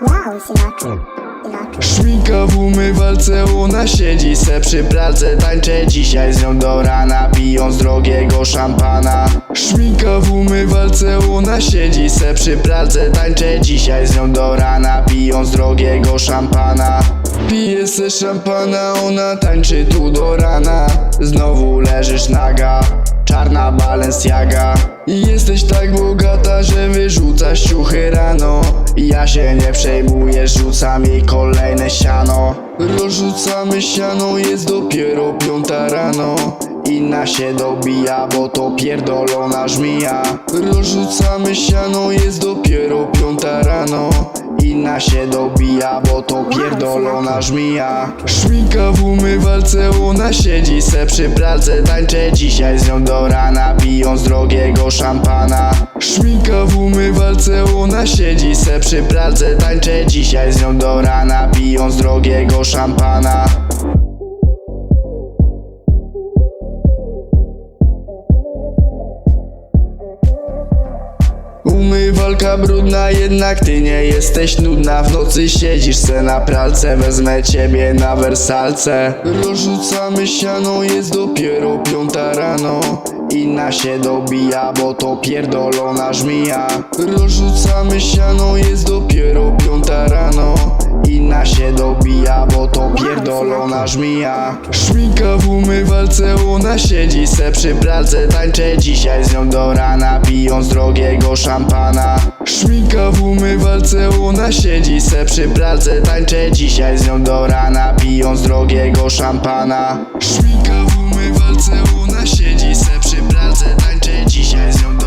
Wow. Szminka w umywalce, ona siedzi se przy pralce Tańczę dzisiaj z nią do rana, pijąc drogiego szampana. Szminka w umywalce, ona siedzi se przy pralce Tańczę dzisiaj z nią do rana, pijąc drogiego szampana. Piję se szampana, ona tańczy tu do rana Znowu leżysz naga, czarna Balenciaga. Jesteś tak bogata, że wyrzucasz ciuchy rano. Ja się nie przejmuję, rzucam jej kolejne siano. Rozrzucamy siano, jest dopiero piąta rano. Inna się dobija, bo to pierdolona żmija. Rozrzucamy siano, jest dopiero pierdolona żmija. Szminka w umywalce, ona siedzi se przy pralce. Tańczę dzisiaj z nią do rana, pijąc drogiego szampana. Szminka w umywalce, ona siedzi se przy pralce. Tańczę dzisiaj z nią do rana, pijąc drogiego szampana Umywalka brudna, jednak ty nie jesteś nudna. W nocy siedzisz se na pralce, wezmę ciebie na wersalce. Rozrzucamy siano, jest dopiero piąta rano. Inna się dobija, bo to pierdolona żmija. Rozrzucamy siano, jest dopiero piąta rano. Inna się dobija, bo to pierdolona żmija Szminka w umywalce, ona siedzi se przy pralce Tańczę dzisiaj z nią do rana, pijąc drogiego szampana. Szminka w umywalce, ona siedzi se przy pralce Tańczę dzisiaj z nią do rana, pijąc drogiego szampana. Szminka w umywalce, ona siedzi se przy pralce Tańczę dzisiaj z nią do rana,